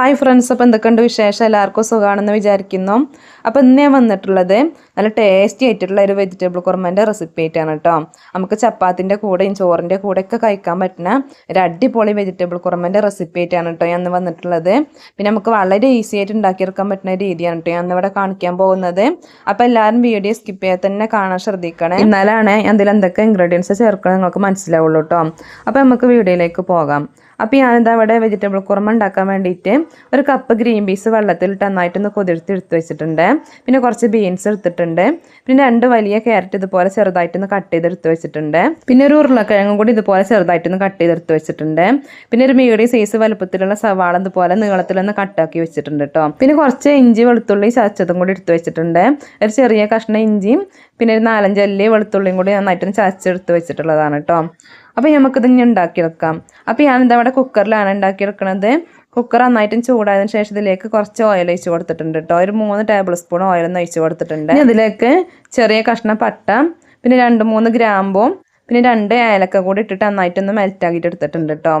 Hi friends അപ്പോൾ എന്തൊക്കെയുണ്ട് വിശേഷം? എല്ലാവർക്കും സുഖമാണെന്ന് വിചാരിക്കുന്നു. അപ്പോൾ ഇന്ന് വന്നിട്ടുള്ളത് നല്ല ടേസ്റ്റി ആയിട്ടുള്ള ഒരു വെജിറ്റബിൾ കുറുമന്റെ റെസിപ്പി ആയിട്ടാണ് കേട്ടോ നമുക്ക് ചപ്പാത്തിന്റെ കൂടെയും ചോറിന്റെ കൂടെയൊക്കെ കഴിക്കാൻ പറ്റുന്ന ഒരു അടിപൊളി വെജിറ്റബിൾ കുറുമന്റെ റെസിപ്പി ആയിട്ടാണ് കേട്ടോ ഞാൻ വന്നിട്ടുള്ളത്. പിന്നെ നമുക്ക് വളരെ ഈസി ആയിട്ട് ഉണ്ടാക്കിയെടുക്കാൻ പറ്റുന്ന രീതിയാണ് കേട്ടോ ഞാൻ ഇവിടെ കാണിക്കാൻ പോകുന്നത്. അപ്പോൾ എല്ലാവരും വീഡിയോ സ്കിപ്പ് ചെയ്യാതെ തന്നെ കാണാൻ ശ്രദ്ധിക്കണേ. എന്നാലാണ് അതിൽ എന്തൊക്കെ ഇൻഗ്രീഡിയൻസ് ചേർക്കണം നിങ്ങൾക്ക് മനസ്സിലാവുള്ളൂ കേട്ടോ അപ്പോൾ നമുക്ക് വീഡിയോയിലേക്ക് പോകാം. അപ്പോൾ ഞാനിതാ ഇവിടെ വെജിറ്റബിൾ കുറുമ ഉണ്ടാക്കാൻ വേണ്ടിയിട്ട് ഒരു കപ്പ് ഗ്രീൻ പീസ് വെള്ളത്തിലിട്ട് നന്നായിട്ടൊന്ന് കൊതിർത്ത് എടുത്ത് വെച്ചിട്ടുണ്ട്. പിന്നെ കുറച്ച് ബീൻസ് എടുത്തിട്ടുണ്ട്. പിന്നെ രണ്ട് വലിയ ക്യാരറ്റ് ഇതുപോലെ ചെറുതായിട്ടൊന്ന് കട്ട് ചെയ്തെടുത്ത് വെച്ചിട്ടുണ്ട്. പിന്നെ ഒരു ഉരുളക്കിഴങ്ങും കൂടി ഇതുപോലെ ചെറുതായിട്ടൊന്ന് കട്ട് ചെയ്തെടുത്ത് വെച്ചിട്ടുണ്ട്. പിന്നെ ഒരു മീഡിയം സൈസ് വലുപ്പത്തിലുള്ള സവാള ഇതുപോലെ നീളത്തിലൊന്ന് കട്ടാക്കി വെച്ചിട്ടുണ്ട് കേട്ടോ പിന്നെ കുറച്ച് ഇഞ്ചി വെളുത്തുള്ളി ചതച്ചതും കൂടി എടുത്ത് വെച്ചിട്ടുണ്ട്. ഒരു ചെറിയ കഷ്ണം ഇഞ്ചിയും പിന്നെ ഒരു നാലഞ്ച് അല്ലി വെളുത്തുള്ളിയും കൂടി നന്നായിട്ടൊന്ന് ചതച്ചെടുത്ത് വെച്ചിട്ടുള്ളതാണ് കേട്ടോ അപ്പോൾ നമുക്കിത് ഇനി ഉണ്ടാക്കിയെടുക്കാം അപ്പോൾ ഞാനിത് അവിടെ കുക്കറിലാണ് ഉണ്ടാക്കിയെടുക്കുന്നത് കുക്കർ നന്നായിട്ടും ചൂടായതിന് ശേഷം ഇതിലേക്ക് കുറച്ച് ഓയിൽ ഒഴിച്ച് കൊടുത്തിട്ടുണ്ട് കേട്ടോ ഒരു മൂന്ന് ടേബിൾ സ്പൂൺ ഓയിൽ ഒന്ന് ഒഴിച്ച് കൊടുത്തിട്ടുണ്ട്. ഇതിലേക്ക് ചെറിയ കഷ്ണം പട്ട പിന്നെ രണ്ട് മൂന്ന് ഗ്രാമ്പും പിന്നെ രണ്ട് ഏലക്ക കൂടി ഇട്ടിട്ട് നന്നായിട്ടൊന്ന് മെൽറ്റ് ആക്കിയിട്ട് എടുത്തിട്ടുണ്ട് കേട്ടോ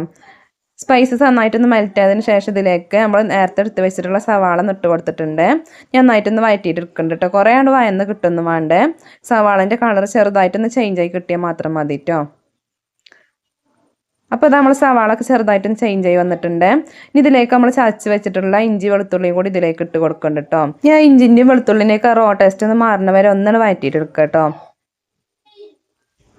സ്പൈസസ് നന്നായിട്ടൊന്ന് മെൽറ്റ് ആയതിനു ശേഷം ഇതിലേക്ക് നമ്മൾ നേരത്തെ എടുത്ത് വെച്ചിട്ടുള്ള സവാള നിട്ട് കൊടുത്തിട്ടുണ്ട്. ഞാൻ നന്നായിട്ടൊന്ന് വഴറ്റിയിട്ട് എടുക്കുന്നുണ്ട് കേട്ടോ കുറേ ആണ്ട് വയന്ന് കിട്ടുന്നു വേണ്ടേ. സവാളന്റെ കളർ ചെറുതായിട്ടൊന്ന് ചേഞ്ച് ആയി കിട്ടിയാൽ മാത്രം മതി കേട്ടോ അപ്പോൾ അത് നമ്മൾ സവാളൊക്കെ ചെറുതായിട്ടൊന്ന് ചേഞ്ച് ആയി വന്നിട്ടുണ്ട്. ഇനി ഇതിലേക്ക് നമ്മൾ ചതച്ച് വെച്ചിട്ടുള്ള ഇഞ്ചി വെളുത്തുള്ളിയും കൂടി ഇതിലേക്ക് ഇട്ട് കൊടുക്കുന്നുണ്ട് കേട്ടോ ഞാൻ ഇഞ്ചിന്റെയും വെളുത്തുള്ളിന്റെയൊക്കെ റോ ടേസ്റ്റ് ഒന്ന് മാറുന്ന വരെ ഒന്നാണ് വഴറ്റിയിട്ട് എടുക്കുക കേട്ടോ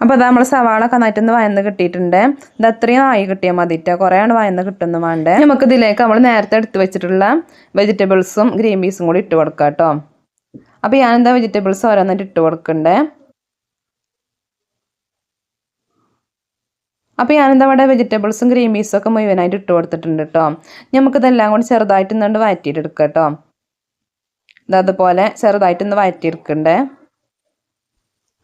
അപ്പോൾ അത് നമ്മൾ സവാളൊക്കെ നന്നായിട്ടൊന്ന് വയന്ന് കിട്ടിയിട്ടുണ്ട്. ഇത് അത്രയും ആയി കിട്ടിയാൽ മതിയിട്ട് കുറേയാണ് വയന്ന് കിട്ടുന്നു വേണ്ടേ. നമുക്ക് ഇതിലേക്ക് നമ്മൾ നേരത്തെ എടുത്ത് വെച്ചിട്ടുള്ള വെജിറ്റബിൾസും ഗ്രീൻ പീസും കൂടി ഇട്ട് കൊടുക്കാം കേട്ടോ അപ്പോൾ ഞാനെന്താ വെജിറ്റബിൾസ് ഓരോന്നായിട്ട് ഇട്ട് കൊടുക്കണ്ടേ? അപ്പോൾ ഞാനെന്താ വെജിറ്റബിൾസും ഗ്രീൻ പീസും ഒക്കെ മുഴുവനായിട്ട് ഇട്ട് കൊടുത്തിട്ടുണ്ട് കേട്ടോ നമുക്കിതെല്ലാം കൂടി ചെറുതായിട്ട് ഇന്നുകൊണ്ട് വഴറ്റിയിട്ടെടുക്കുക കേട്ടോ അതുപോലെ ചെറുതായിട്ടൊന്ന് വഴറ്റിയെടുക്കണ്ടേ.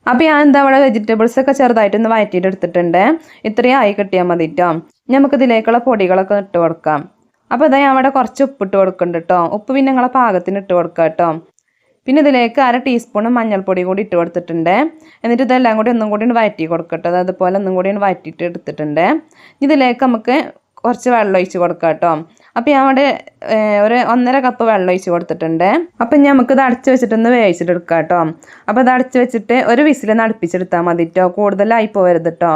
അപ്പോൾ ഞാൻ എന്താ ഇവിടെ വെജിറ്റബിൾസ് ഒക്കെ ചെറുതായിട്ടൊന്ന് വഴറ്റിയിട്ട് എടുത്തിട്ടുണ്ട് ഇത്രയും ആയി കിട്ടിയാൽ മതി കേട്ടോ നമുക്ക് ഇതിലേക്കുള്ള പൊടികളൊക്കെ ഇട്ട് കൊടുക്കാം. അപ്പോൾ ഇതാ ഞാൻ അവിടെ കുറച്ച് ഉപ്പിട്ട് കൊടുക്കുന്നുണ്ട് കേട്ടോ ഉപ്പ് പിന്നെ നിങ്ങളെ പാകത്തിന് ഇട്ട് കൊടുക്കുക കേട്ടോ പിന്നെ ഇതിലേക്ക് അര ടീസ്പൂൺ മഞ്ഞൾപ്പൊടി കൂടി ഇട്ട് കൊടുത്തിട്ടുണ്ട്. എന്നിട്ട് ഇതെല്ലാം കൂടി ഒന്നും കൂടി വഴറ്റി കൊടുക്കട്ടെ. അതുപോലെ ഒന്നും കൂടി വഴറ്റിയിട്ട് എടുത്തിട്ടുണ്ട്. ഇതിലേക്ക് നമുക്ക് കുറച്ച് വെള്ളം ഒഴിച്ച് കൊടുക്കാം കേട്ടോ. അപ്പോൾ ഞാൻ അവിടെ ഒരു ഒന്നര കപ്പ് വെള്ളം ഒഴിച്ച് കൊടുത്തിട്ടുണ്ട്. അപ്പം നമുക്ക് ഇത് അടച്ച് വെച്ചിട്ടൊന്ന് വേവിച്ചിട്ട് എടുക്കാം കേട്ടോ. അപ്പോൾ ഇത് അടച്ച് വെച്ചിട്ട് ഒരു വിസിലൊന്ന് അടുപ്പിച്ചെടുത്താൽ മതി കേട്ടോ. കൂടുതലായി പോകരുത് കേട്ടോ.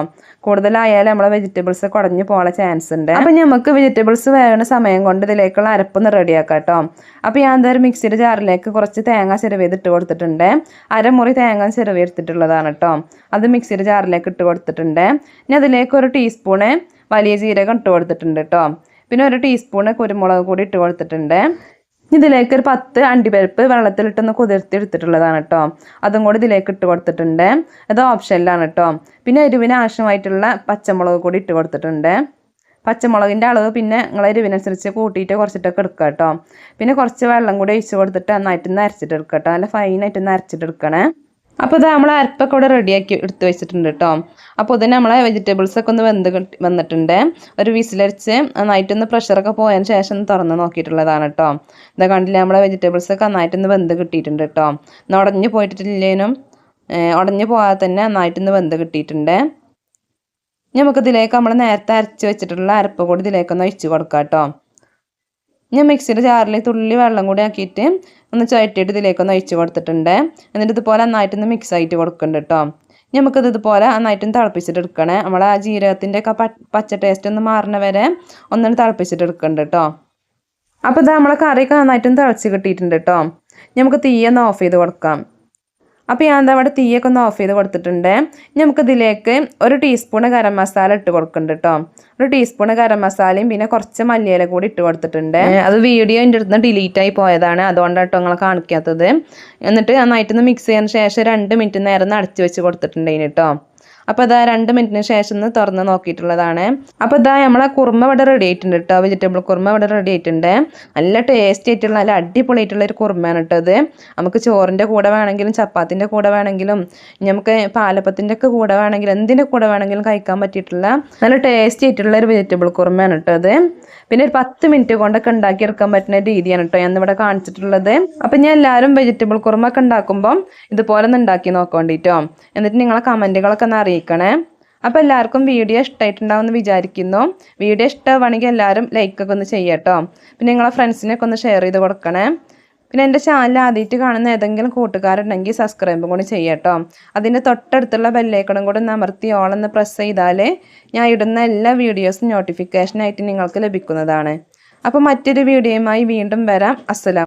കൂടുതലായാലും നമ്മളെ വെജിറ്റബിൾസ് കുടഞ്ഞു പോകാൻ ചാൻസ് ഉണ്ട്. അപ്പം നമുക്ക് വെജിറ്റബിൾസ് വേവണ സമയം കൊണ്ട് ഇതിലേക്കുള്ള അരപ്പൊന്ന് റെഡിയാക്കാം കേട്ടോ. അപ്പോൾ ഞാൻ എന്തായാലും മിക്സിയുടെ ജാറിലേക്ക് കുറച്ച് തേങ്ങ ചിരവേത് ഇട്ട് കൊടുത്തിട്ടുണ്ട്. അരമുറി തേങ്ങ ചെറുവ് എടുത്തിട്ടുള്ളതാണ് കേട്ടോ. അത് മിക്സിയുടെ ജാറിലേക്ക് ഇട്ട് കൊടുത്തിട്ടുണ്ട്. ഇനി അതിലേക്ക് ഒരു ടീസ്പൂണ് വലിയ ജീരകം ഇട്ട് കൊടുത്തിട്ടുണ്ട് കേട്ടോ പിന്നെ ഒരു ടീസ്പൂണ് കുരുമുളക് കൂടി ഇട്ട് കൊടുത്തിട്ടുണ്ട്. ഇതിലേക്ക് ഒരു പത്ത് അണ്ടിപ്പരിപ്പ് വെള്ളത്തിലിട്ടൊന്ന് കുതിർത്തി എടുത്തിട്ടുള്ളതാണ് കേട്ടോ അതും കൂടി ഇതിലേക്ക് ഇട്ട് കൊടുത്തിട്ടുണ്ട്. അത് ഓപ്ഷനിലാണ് കേട്ടോ പിന്നെ എരിവിന് ആവശ്യമായിട്ടുള്ള പച്ചമുളക് കൂടി ഇട്ട് കൊടുത്തിട്ടുണ്ട്. പച്ചമുളകിന്റെ അളവ് പിന്നെ നിങ്ങൾ എരിവിനനുസരിച്ച് കൂട്ടിയിട്ട് കുറച്ചിട്ടൊക്കെ എടുക്കുക കേട്ടോ പിന്നെ കുറച്ച് വെള്ളം കൂടി ഒഴിച്ച് കൊടുത്തിട്ട് നന്നായിട്ടൊന്ന് അരച്ചിട്ട് എടുക്കുക കേട്ടോ നല്ല ഫൈനായിട്ട് അരച്ചിട്ട് എടുക്കണേ അപ്പോൾ ഇത് നമ്മൾ അരപ്പൊക്കെ ഇവിടെ റെഡിയാക്കി എടുത്ത് വെച്ചിട്ടുണ്ട് കേട്ടോ അപ്പോൾ ഇതിന് നമ്മളെ വെജിറ്റബിൾസ് ഒക്കെ ഒന്ന് വെന്ത് വന്നിട്ടുണ്ട്. ഒരു വിസിലരിച്ച് നന്നായിട്ടൊന്ന് പ്രഷറൊക്കെ പോയതിന് ശേഷം തുറന്ന് നോക്കിയിട്ടുള്ളതാണ് കേട്ടോ ഇതാ കണ്ടില്ല നമ്മളെ വെജിറ്റബിൾസ് ഒക്കെ നന്നായിട്ടൊന്ന് വെന്ത് കിട്ടിയിട്ടുണ്ട് കേട്ടോ ഒന്ന് ഉടഞ്ഞു പോയിട്ടില്ലേനും? ഉടഞ്ഞു പോകാതെ തന്നെ നന്നായിട്ടൊന്ന് വെന്ത് കിട്ടിയിട്ടുണ്ട്. നമുക്കിതിലേക്ക് നമ്മൾ നേരത്തെ അരച്ച് വെച്ചിട്ടുള്ള അരപ്പ് കൂടി ഇതിലേക്കൊന്ന് ഒഴിച്ച് കൊടുക്കാം കേട്ടോ ഞാൻ മിക്സിയുടെ ജാറിൽ തുള്ളി വെള്ളം കൂടി ആക്കിയിട്ട് ഒന്ന് ചുഴറ്റിയിട്ട് ഇതിലേക്കൊന്ന് ഒഴിച്ച് കൊടുത്തിട്ടുണ്ട്. എന്നിട്ട് ഇതുപോലെ നന്നായിട്ടൊന്ന് മിക്സ് ആയിട്ട് കൊടുക്കുന്നുണ്ട് കേട്ടോ നമുക്കത് ഇതുപോലെ നന്നായിട്ടൊന്ന് തിളപ്പിച്ചിട്ട് എടുക്കണേ. നമ്മൾ ആ ജീരകത്തിന്റെ ഒക്കെ പച്ച ടേസ്റ്റ് ഒന്ന് മാറണ വരെ ഒന്നും തിളപ്പിച്ചിട്ട് എടുക്കുന്നുണ്ട് കേട്ടോ അപ്പോൾ ഇത് നമ്മളെ കറിയൊക്കെ നന്നായിട്ടൊന്ന് തിളച്ച് കിട്ടിയിട്ടുണ്ട് കേട്ടോ നമുക്ക് തീയൊന്ന് ഓഫ് ചെയ്ത് കൊടുക്കാം. അപ്പോൾ ഞാൻ എന്താ അവിടെ തീയൊക്കെ ഒന്ന് ഓഫ് ചെയ്ത് കൊടുത്തിട്ടുണ്ട്. നമുക്ക് ഇതിലേക്ക് ഒരു ടീസ്പൂൺ ഗരം മസാല ഇട്ട് കൊടുക്കുന്നുണ്ട് കേട്ടോ ഒരു ടീസ്പൂൺ ഗരം മസാലയും പിന്നെ കുറച്ച് മല്ലിയില കൂടി ഇട്ട് കൊടുത്തിട്ടുണ്ട്. അത് വീഡിയോ എന്റെ അടുത്ത് ഡിലീറ്റ് ആയി പോയതാണ്. അതുകൊണ്ടാണ് കേട്ടോ നിങ്ങളെ കാണിക്കാത്തത്. എന്നിട്ട് നന്നായിട്ടൊന്ന് മിക്സ് ചെയ്യുന്ന ശേഷം രണ്ട് മിനിറ്റ് നേരം അടച്ചു വെച്ച് കൊടുത്തിട്ടുണ്ട് കേട്ടോ അപ്പോൾ ഇതാ രണ്ട് മിനിറ്റിന് ശേഷം ഒന്ന് തുറന്ന് നോക്കിയിട്ടുള്ളതാണ്. അപ്പോൾ ഇതാ നമ്മളെ കുറുമ ഇവിടെ റെഡി ആയിട്ടുണ്ട് കേട്ടോ വെജിറ്റബിൾ കുറുമ ഇവിടെ റെഡി ആയിട്ടുണ്ട്. നല്ല ടേസ്റ്റ് ആയിട്ടുള്ള നല്ല അടിപൊളിയായിട്ടുള്ള ഒരു കുറുമയാണ് കേട്ടോ ഇത്. നമുക്ക് ചോറിന്റെ കൂടെ വേണമെങ്കിലും ചപ്പാത്തിന്റെ കൂടെ വേണമെങ്കിലും നമുക്ക് പാലപ്പത്തിന്റെ ഒക്കെ കൂടെ വേണമെങ്കിലും എന്തിന്റെ കൂടെ വേണമെങ്കിലും കഴിക്കാൻ പറ്റിയിട്ടുള്ള നല്ല ടേസ്റ്റി ആയിട്ടുള്ള ഒരു വെജിറ്റബിൾ കുറുമയാണ് കേട്ടോ അത് പിന്നെ ഒരു പത്ത് മിനിറ്റ് കൊണ്ടൊക്കെ ഉണ്ടാക്കിയെടുക്കാൻ പറ്റുന്ന രീതിയാണ് കേട്ടോ ഞാൻ ഇവിടെ കാണിച്ചിട്ടുള്ളത്. അപ്പം ഞാൻ എല്ലാവരും വെജിറ്റബിൾ കുറുമൊക്കെ ഉണ്ടാക്കുമ്പം ഇതുപോലെ ഒന്ന് ഉണ്ടാക്കി നോക്കേണ്ടിട്ടോ എന്നിട്ട് നിങ്ങളെ കമന്റുകളൊക്കെ ഒന്ന് അറിയിക്കണേ. അപ്പോൾ എല്ലാവർക്കും വീഡിയോ ഇഷ്ടമായിട്ടുണ്ടാവുമെന്ന് വിചാരിക്കുന്നു. വീഡിയോ ഇഷ്ടമാണെങ്കിൽ എല്ലാവരും ലൈക്കൊക്കെ ഒന്ന് ചെയ്യട്ടോ പിന്നെ നിങ്ങളെ ഫ്രണ്ട്സിനൊക്കെ ഒന്ന് ഷെയർ ചെയ്ത് കൊടുക്കണേ. പിന്നെ എന്റെ ചാനൽ ആദ്യമായിട്ട് കാണുന്ന ഏതെങ്കിലും കൂട്ടുകാരുണ്ടെങ്കിൽ സബ്സ്ക്രൈബും കൂടി ചെയ്യട്ടോ അതിന്റെ തൊട്ടടുത്തുള്ള ബെല്ലൈക്കണും കൂടി ഒന്ന് അമർത്തി ഓളെന്ന് പ്രസ് ചെയ്താൽ ഞാൻ ഇടുന്ന എല്ലാ വീഡിയോസും നോട്ടിഫിക്കേഷനായിട്ട് നിങ്ങൾക്ക് ലഭിക്കുന്നതാണ്. അപ്പോൾ മറ്റൊരു വീഡിയോയുമായി വീണ്ടും വരാം. അസ്സലാം